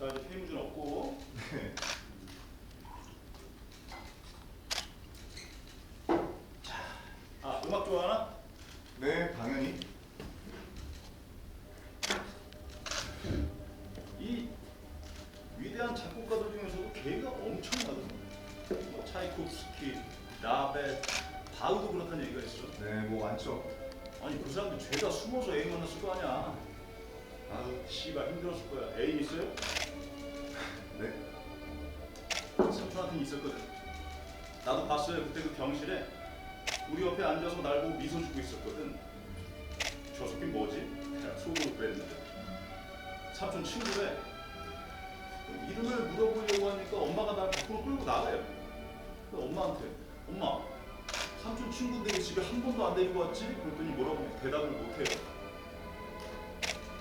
자 이제 태임준 없고 네. 아 음악 좋아하나? 네 당연히 이 위대한 작곡가들 중에서도 개가 엄청나거든 뭐 차이콥스키, 라벨, 바우도 그렇다는 얘기가 있어 네뭐 많죠 아니 그 사람들 죄다 숨어서 애인 만났을 거 아니야 아 씨발 힘들었을 거야 애인 있어요? 네. 삼촌한테는 있었거든. 나도 봤어요. 그때 그 병실에 우리 옆에 앉아서 날 보고 미소 주고 있었거든. 저 새끼 뭐지? 내가 속으로 그랬는데. 삼촌 친구래. 이름을 물어보려고 하니까 엄마가 날 밖으로 끌고 나가요. 엄마한테 엄마 삼촌 친구인데 왜 집에 한 번도 안 데리고 왔지? 그랬더니 뭐라고 대답을 못해요.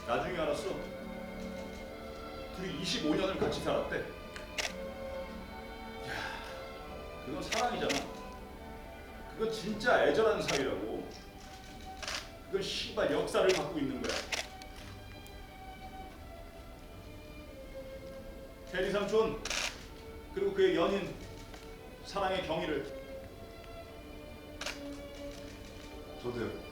나중에 알았어. 둘이 25년을 같이 살았대. 그건 사랑이잖아. 그건 진짜 애절한 사이라고. 그건 씨발 역사를 갖고 있는 거야. 캐리 삼촌 그리고 그의 연인 사랑의 경위를 저도요.